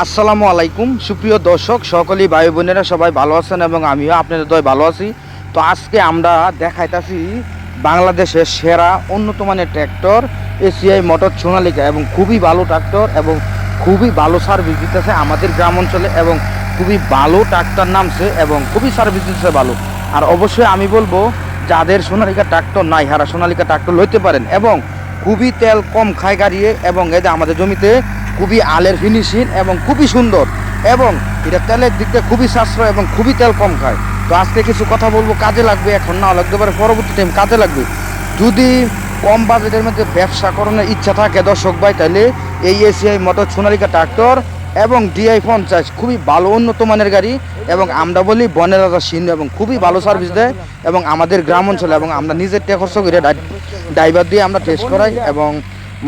আসসালামু আলাইকুম। সুপ্রিয় দর্শক, সকলেই ভাই বোনেরা সবাই ভালো আছেন এবং আমিও আপনাদের দয় ভালো আছি। তো আজকে আমরা দেখাইতাছি বাংলাদেশের সেরা উন্নত মানের ট্র্যাক্টর এসিআই মোটর সোনালিকা এবং খুবই ভালো ট্র্যাক্টর এবং খুবই ভালো সার্ভিস দিতেছে আমাদের গ্রাম অঞ্চলে এবং খুবই ভালো ট্রাক্টর নামছে এবং খুবই সার্ভিস দিতেছে ভালো। আর অবশ্যই আমি বলব, যাদের সোনালিকা ট্রাক্টর নাই, হারা সোনালিকা ট্রাক্টর লইতে পারেন এবং খুবই তেল কম খায় গাড়িয়ে এবং এদের আমাদের জমিতে খুবই আলের ফিনিশিং এবং খুবই সুন্দর এবং এটা তেলের দিক দিয়ে খুবই সাশ্রয় এবং খুবই তেল কম খায়। তো আজকে কিছু কথা বলব, কাজে লাগবে এখন না, লাগতে পারে পরবর্তী টাইম কাজে লাগবে। যদি কম বাজেটের মধ্যে ব্যবসা করানোর ইচ্ছা থাকে, দর্শক ভাই, তাহলে এই এসিআই মোটর সোনালিকা ট্রাক্টর এবং ডিআই পঞ্চাশ, খুবই ভালো উন্নত মানের গাড়ি এবং আমরা বলি বনের রাজা সিন্ধু এবং খুবই ভালো সার্ভিস দেয় এবং আমাদের গ্রাম অঞ্চলে এবং আমরা নিজের টেক খরচ করে ড্রাইভার দিয়ে আমরা টেস্ট করাই এবং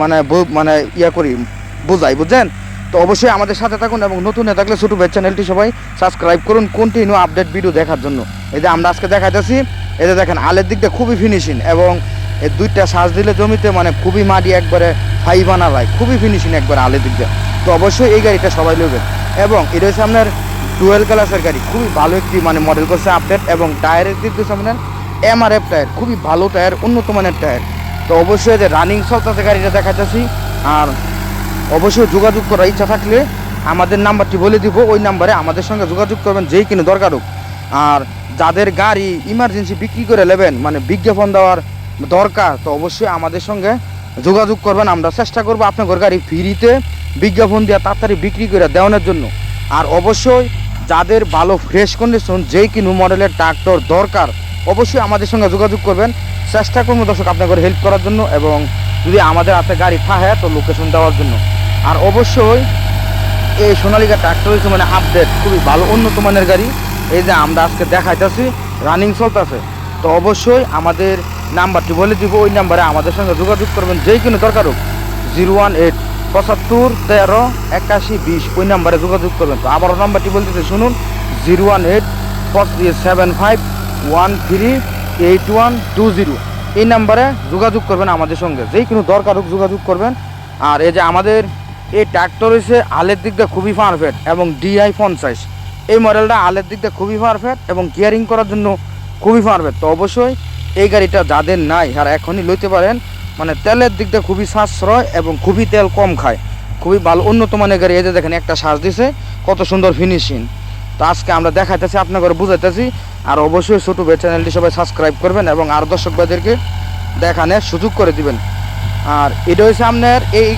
মানে মানে ইয়া করি। বুঝাই, বুঝছেন? তো অবশ্যই আমাদের সাথে থাকুন এবং নতুন হয়ে থাকলে ছোটো ভাই চ্যানেলটি সবাই সাবস্ক্রাইব করুন কন্টিনিউ আপডেট ভিডিও দেখার জন্য। এই যে আমরা আজকে দেখাইতেছি, এই যে দেখেন, আলের দিকটা খুবই ফিনিশিং এবং এই দুইটা শ্বাস দিলে জমিতে মানে খুবই মাটি একবারে ফাইবানা যায় খুবই ফিনিশিং একবারে আলের দিক দিয়ে তো অবশ্যই এই গাড়িটা সবাই নেবেন এবং এটা হচ্ছে আপনার টুয়েলভ ক্লাসের গাড়ি, খুবই ভালো একটি মানে মডেল করছে আপডেট এবং টায়ারের দিক দিয়ে আপনার এমআরএফ টায়ার খুবই ভালো টায়ার উন্নত মানের টায়ার তো অবশ্যই যে রানিং চলতেছে গাড়িটা দেখাচ্ছি আর অবশ্যই যোগাযোগ করার ইচ্ছা থাকলে আমাদের নাম্বারটি বলে দিব। ওই নাম্বারে আমাদের সঙ্গে যোগাযোগ করবেন, যেই কিনে দরকার হোক। আর যাদের গাড়ি ইমার্জেন্সি বিক্রি করে নেবেন মানে বিজ্ঞাপন দেওয়ার দরকার, তো অবশ্যই আমাদের সঙ্গে যোগাযোগ করবেন। আমরা চেষ্টা করব আপনার গাড়ি ফ্রিতে বিজ্ঞাপন দিয়ে তাড়াতাড়ি বিক্রি করে দেওয়ানোর জন্য। আর অবশ্যই যাদের ভালো ফ্রেশ কন্ডিশন যেই কিনু মডেলের ট্রাক্টর দরকার, অবশ্যই আমাদের সঙ্গে যোগাযোগ করবেন। চেষ্টা করব দর্শক আপনাদের হেল্প করার জন্য এবং যদি আমাদের হাতে গাড়ি থাকে, তো লোকেশন দেওয়ার জন্য। আর অবশ্যই এই সোনালিকা ট্রাক্টর হচ্ছে মানে আপডেট খুবই ভালো, উন্নত মানের গাড়ি। এই যে আমরা আজকে দেখাইতেছি রানিং চলতেছে। তো অবশ্যই আমাদের নাম্বারটি বলে দিব, ওই নাম্বারে আমাদের সঙ্গে যোগাযোগ করবেন যেই কোনো দরকার হোক। জিরো ওয়ান এইট পঁচাত্তর তেরো একাশি বিশ, ওই নাম্বারে যোগাযোগ করবেন। তো আবারও নাম্বারটি বলতেছে, শুনুন, zero one eight seven five one three eight one two zero. এই নাম্বারে যোগাযোগ করবেন আমাদের সঙ্গে যেই কোনো দরকার হোক যোগাযোগ করবেন। আর এই যে আমাদের এই ট্র্যাক্টর হচ্ছে আলের দিক দিয়ে খুবই পারফেক্ট এবং ডিআই পঞ্চাশ। এই মডেলটা আলের দিক দিয়ে খুবই পারফেক্ট এবং কেয়ারিং করার জন্য খুবই পারফেক্ট তো অবশ্যই এই গাড়িটা যাদের নাই, আর এখনই লইতে পারেন মানে তেলের দিক দিয়ে খুবই সাশ্রয় এবং খুবই তেল কম খায়। খুবই ভালো, উন্নত মানের গাড়ি। এই যে দেখেন, একটা শ্বাস দিছে, কত সুন্দর ফিনিশিং তো আজকে আমরা দেখাইতেছি, আপনাকে বুঝাইতেছি। আর অবশ্যই ছোটো চ্যানেলটি সবাই সাবস্ক্রাইব করবেন এবং আর দর্শক ভাইদেরকে দেখানোর সুযোগ করে দিবেন। আর এটা হচ্ছে আপনার এই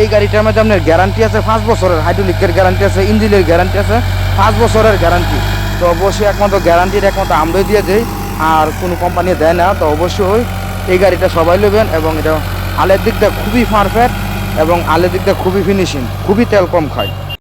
এই গাড়িটার মধ্যে আপনার গ্যারান্টি আছে পাঁচ বছরের হাইড্রোলিকের গ্যারান্টি আছে ইঞ্জিনের গ্যারান্টি আছে, পাঁচ বছরের গ্যারান্টি তো অবশ্যই একমাত্র গ্যারান্টির একমাত্র আমরাই দিয়ে যাই আর কোনো কোম্পানি দেয় না, তো অবশ্যই এই গাড়িটা সবাই নেবেন এবং এটা আলের দিকটা খুবই পারফেক্ট এবং আলের দিকটা খুবই ফিনিশিং খুবই তেল কম খায়।